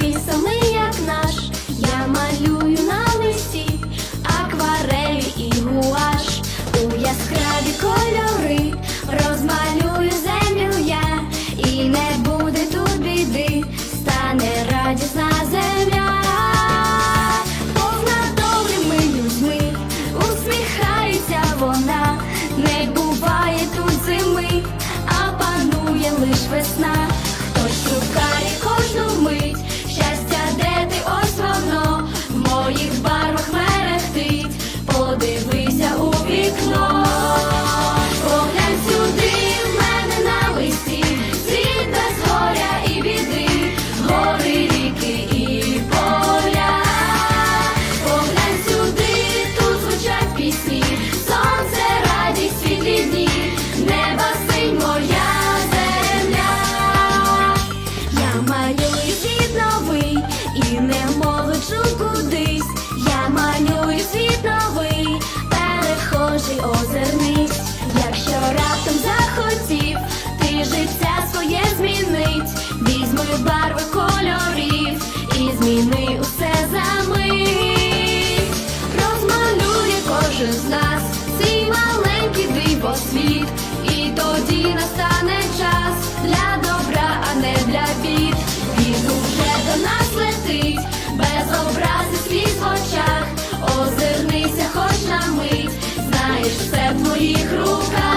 такий самий, як наш. Я малюю на листі акварелі і гуаш у яскраві кольори, розмалюю землю я, і не буде тут біди, стане радісна земля. Повна добрими людьми, усміхається вона, не буває тут зими, а панує лиш весна. зміни усе за мить, розмалює кожен з нас свій маленький дивосвіт, і тоді настане час для добра, а не для бід. Він уже до нас летить, без образи сліз в очах, озирнися, хоч на мить, знаєш все в моїх руках.